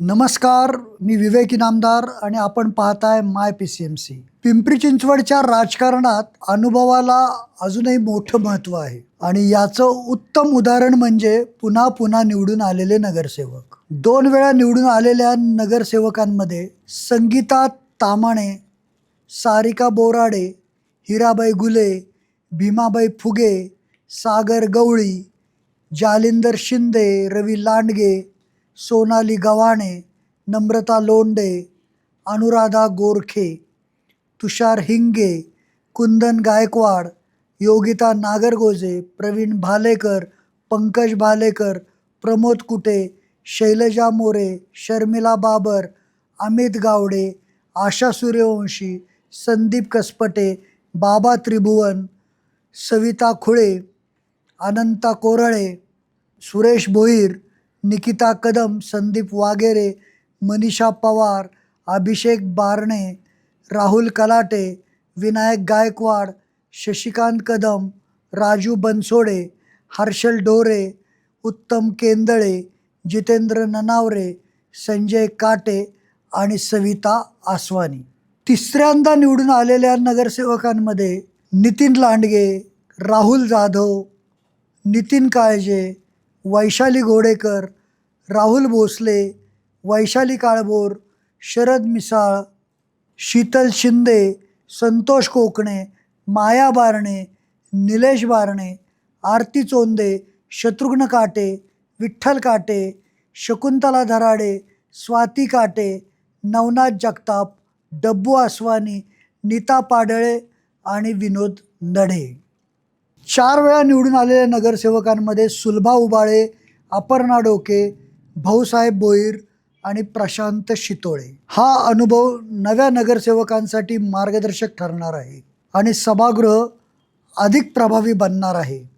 नमस्कार मी विवेक इनामदार आणि आपण पाहताय my P C M C. Pimpri चिंचवडच्या राजकारणात अनुभवाला अजूनही मोठं महत्त्व आहे. आणि याचं उत्तम उदाहरण म्हणजे पुन्हा पुन्हा निवडून आलेले नगरसेवक. दोन वेळा निवडून आलेल्या नगरसेवकांमध्ये संगीता तामाणे सारिका बोराडे हिराबाई गुले भीमाबाई फुगे सागर गवळी जालिंदर शिंदे रवी लांडगे सोनाली गव्हाणे नम्रता लोंडे अनुराधा गोरखे तुषार हिंगे कुंदन गायकवाड योगिता नागरगोजे प्रवीण भालेकर पंकज भालेकर प्रमोद कुटे शैलजा मोरे शर्मिला बाबर अमित गावडे आशा सूर्यवंशी संदीप कसपटे बाबा त्रिभुवन सविता खुळे अनंता कोरळे सुरेश भोईर निकिता कदम संदीप वागेरे मनीषा पवार अभिषेक बारणे राहुल कलाटे विनायक गायकवाड शशिकांत कदम राजू बनसोडे हर्षल डोरे उत्तम केंदळे जितेंद्र ननावरे संजय काटे आणि सविता आसवानी. तिसऱ्यांदा निवडून आलेल्या नगरसेवकांमध्ये नितीन लांडगे राहुल जाधव नितीन काळजे वैशाली घोडेकर राहुल भोसले वैशाली काळभोर शरद मिसाळ शीतल शिंदे संतोष कोकणे माया बारणे निलेश बारणे आरती चोंदे शत्रुघ्न काटे विठ्ठल काटे शकुंतला धराडे स्वाती काटे नवनाथ जगताप डब्बू आसवानी नीता पाडळे आणि विनोद नढे चार वेळा निवडून आलेल्या नगरसेवकांमध्ये सुलभा उबाळे अपर्णा डोके भाऊसाहेब बोईर आणि प्रशांत शितोळे. हा अनुभव नव्या नगरसेवकांसाठी मार्गदर्शक ठरणार आहे आणि सभागृह अधिक प्रभावी बनणार आहे.